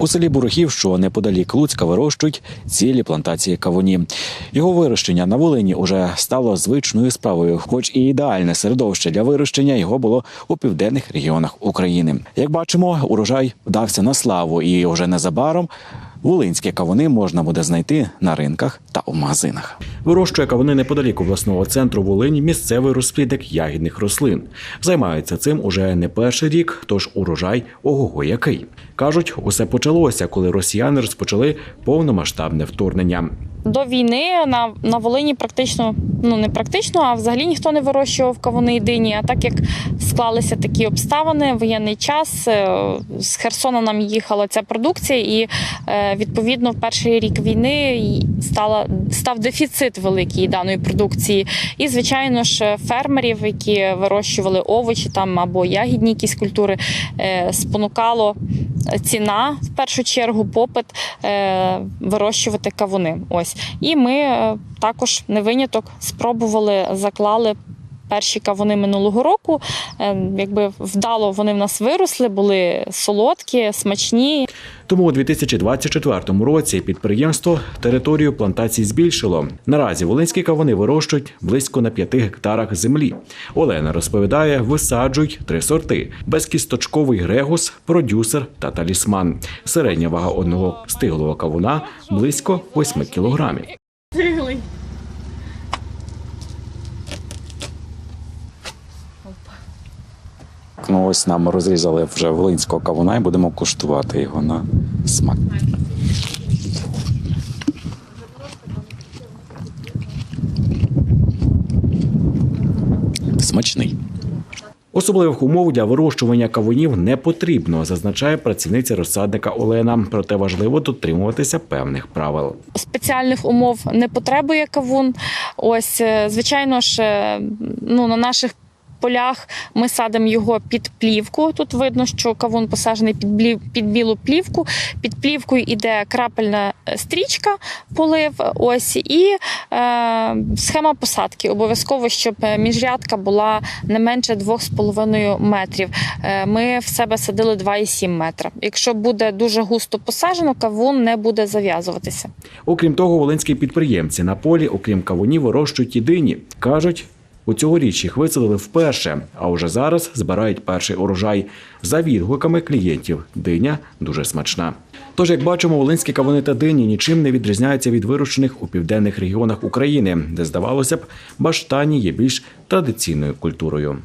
У селі Бурухів, що неподалік Луцька, вирощують цілі плантації кавуні. Його вирощення на Волині уже стало звичною справою, хоч і ідеальне середовище для вирощення його було у південних регіонах України. Як бачимо, урожай вдався на славу, і вже незабаром волинські кавуни можна буде знайти на ринках та у магазинах. Вирощує кавуни неподалік обласного центру Волині місцевий розплідник ягідних рослин. Займається цим уже не перший рік, тож урожай ого який. Кажуть, усе почалося, коли росіяни розпочали повномасштабне вторгнення. До війни на, на Волині практично, ну не практично, а взагалі ніхто не вирощував кавуни і дині. А так як склалися такі обставини, воєнний час е, з Херсона нам їхала ця продукція, і е, відповідно в перший рік війни стала став дефіцит великий даної продукції. І звичайно ж, фермерів, які вирощували овочі там або ягідні якісь культури, е, спонукало ціна в першу чергу, попит е, вирощувати кавуни. Ось і ми е, також не виняток спробували, заклали. Перші кавуни минулого року, Е, якби вдало вони в нас виросли, були солодкі, смачні. Тому у 2024 році підприємство територію плантацій збільшило. Наразі волинські кавуни вирощують близько на 5 гектарах землі. Олена розповідає, висаджують три сорти: безкісточковий грегус, продюсер та талісман. Середня вага одного стиглого кавуна близько 8 кілограмів. Ну ось нам розрізали вже волинського кавуна і будемо куштувати його на смак. Смачний. Особливих умов для вирощування кавунів не потрібно, зазначає працівниця розсадника Олена. Проте важливо дотримуватися певних правил. Спеціальних умов не потребує кавун. Ось, е, звичайно ж, е, ну на наших. Полях ми садимо його під плівку. Тут видно, що кавун посаджений під блів- під білу плівку. Під плівкою йде крапельна е, стрічка, полив. Ось і е, схема посадки. Обов'язково, щоб е, міжрядка була не менше 2,5 метрів. Е, ми в себе садили 2,7 метра. Якщо буде дуже густо посаджено, кавун не буде зав'язуватися. Окрім того, волинські підприємці на полі, окрім кавунів, вирощують і дині. кажуть. У цьогоріч їх висадили вперше, а уже зараз збирають перший урожай. За відгуками клієнтів диня дуже смачна. Тож, як бачимо, волинські кавуни та дині нічим не відрізняються від вирощених у південних регіонах України, де здавалося б, баштані є більш традиційною культурою.